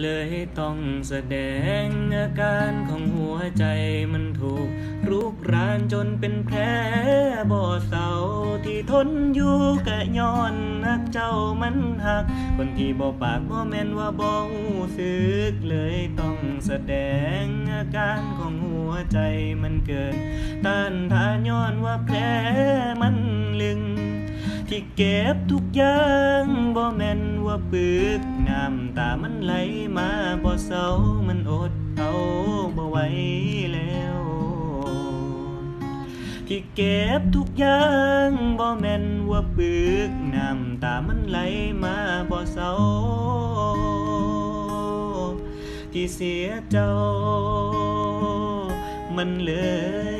เลยต้องแสดงอาการของหัวใจมันถูกรุกรานจนเป็นแผลบ่เศร้าที่ทนอยู่กะย้อนนักเจ้ามันหัก คนที่บ่ปากบ่แม่นว่าบ่หูสึกเลยต้องแสดงอาการของหัวใจมันเกินต้านทานย้อนว่าแผลมันลึง ที่เก็บทุกอย่างบ่ำตามันไหลมาบ่เศร้ามันอดเอาบ่ไหวแล้ว ที่เก็บทุกอย่างบ่แม่นว่าปึกน้ำตามันไหลมาบ่เศร้าที่เสียเจ้า มันเลย